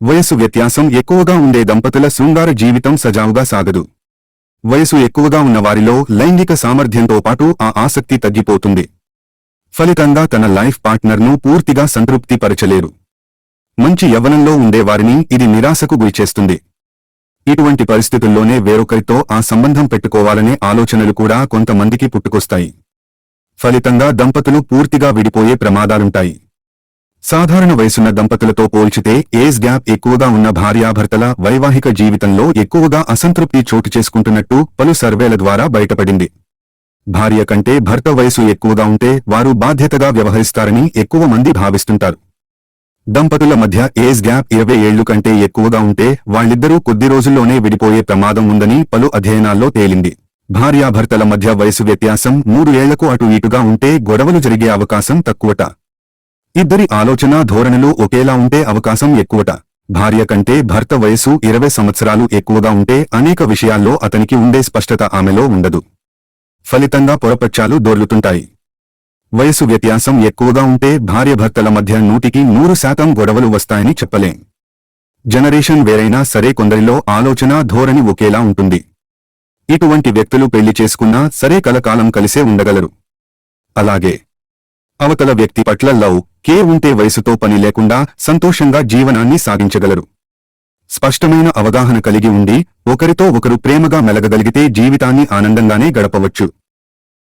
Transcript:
వయసు వ్యత్యాసం ఎక్కువగా ఉండే దంపతుల శృంగార జీవితం సజావుగా సాగదు. వయసు ఎక్కువగా ఉన్నవారిలో లైంగిక సామర్థ్యంతో పాటు ఆ ఆసక్తి తగ్గిపోతుంది. ఫలితంగా తన లైఫ్ పార్ట్నర్ను పూర్తిగా సంతృప్తి పరచలేరు మంచి యవ్వనంలో ఉండేవారిని ఇది నిరాశకు గురిచేస్తుంది ఇటువంటి పరిస్థితుల్లోనే వేరొకరితో ఆ సంబంధం పెట్టుకోవాలనే ఆలోచనలు కూడా కొంతమందికి పుట్టుకొస్తాయి. ఫలితంగా దంపతులు పూర్తిగా విడిపోయే ప్రమాదాలుంటాయి. సాధారణ వయసున్న దంపతులతో పోల్చితే ఏజ్ గ్యాప్ ఎక్కువగా ఉన్న భార్యాభర్తల వైవాహిక జీవితంలో ఎక్కువగా అసంతృప్తి చోటు చేసుకుంటున్నట్టు పలు సర్వేల ద్వారా బయటపడింది. భార్య కంటే భర్త వయసు ఎక్కువగా ఉంటే వారు బాధ్యతగా వ్యవహరిస్తారని ఎక్కువ మంది భావిస్తుంటారు. దంపతుల మధ్య ఏజ్ గ్యాప్ ఇరవై ఏళ్ళు కంటే ఎక్కువగా ఉంటే వాళ్ళిద్దరూ కొద్ది రోజుల్లోనే విడిపోయే ప్రమాదం ఉందని పలు అధ్యయనాల్లో తేలింది. భార్యాభర్తల మధ్య వయసు వ్యత్యాసం మూడు ఏళ్ళకు అటు ఇటుగా ఉంటే గొడవలు జరిగే అవకాశం తక్కువట. ఇద్దరి ఆలోచన ధోరణులు ఒకేలా ఉంటే అవకాశం ఎక్కువట. భార్య కంటే భర్త వయసు ఇరవై సంవత్సరాలు ఎక్కువగా ఉంటే అనేక విషయాల్లో అతనికి ఉండే స్పష్టత ఆమెలో ఉండదు. ఫలితంగా పొరపక్షాలు దొర్లుతుంటాయి. వయసు వ్యత్యాసం ఎక్కువగా ఉంటే భార్యభర్తల మధ్య నూటికి నూరు శాతం గొడవలు వస్తాయని చెప్పలేం. జనరేషన్ వేరైనా సరే కొందరిలో ఆలోచన ధోరణి ఒకేలా ఉంటుంది. ఇటువంటి వ్యక్తులు పెళ్ళి చేసుకున్నా సరే కలకాలం కలిసే ఉండగలరు. అలాగే అవతల వ్యక్తి పట్ల లవ్ కేర్ ఉంటే వయసుతో పని లేకుండా సంతోషంగా జీవనాన్ని సాగించగలరు. స్పష్టమైన అవగాహన కలిగి ఉండి ఒకరితో ఒకరు ప్రేమగా మెలగగలిగితే జీవితాన్ని ఆనందంగానే గడపవచ్చు.